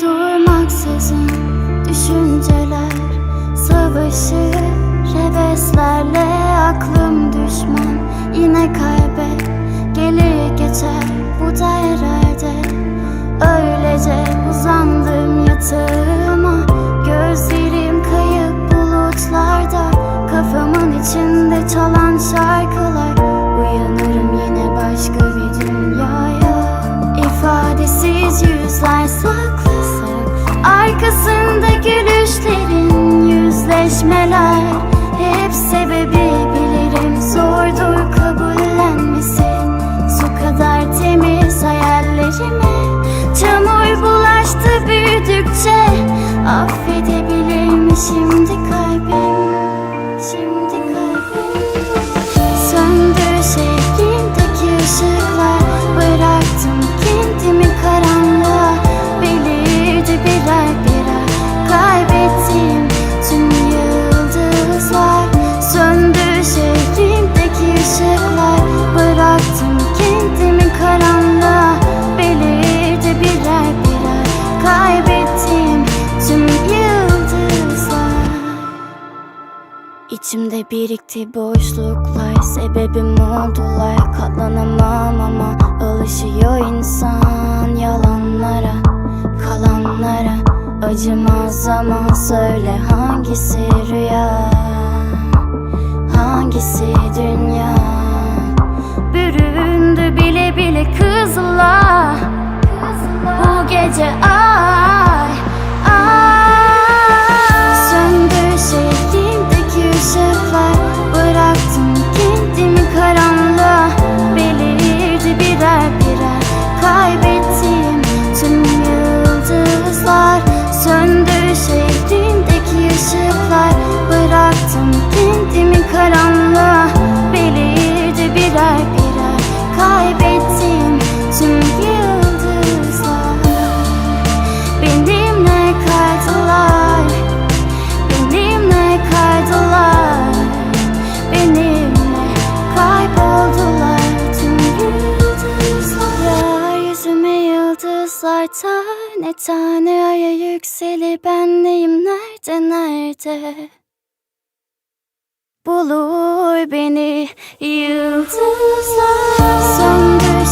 Durmaksızın düşünceler Savaşır heveslerle Aklım düşman. Yine kaybet Gelir geçer bu da herhalde Öylece uzandım yatağıma içinde çalan şarkılar. Uyanırım yine başka bir dünyaya. İfadesiz yüzler saklı. Arkasında gülüşlerin yüzleşmeler. Hep sebebi bilirim zordur kabullenmesi. Su kadar temiz hayallerime Çamur bulaştı büyüdükçe. Affedebilir mi şimdi kalbim Şimdi İçimde birikti boşluklar Sebebim oldular. Katlanamam ama Alışıyor insan yalanlara Kalanlara. Acımaz ama söyle hangisi rüya Bıraktım kendimi karanlığa Belirdi birer birer. Kaybettiğim tüm yıldızlar. Benimle kaydılar Benimle kaydılar. Benimle kayboldular tüm yıldızlar. Yeryüzüme yıldızlar tane tane aya yükselir Ben neyim? Nerede? Nerede Bulur beni yıldızlar. Söndür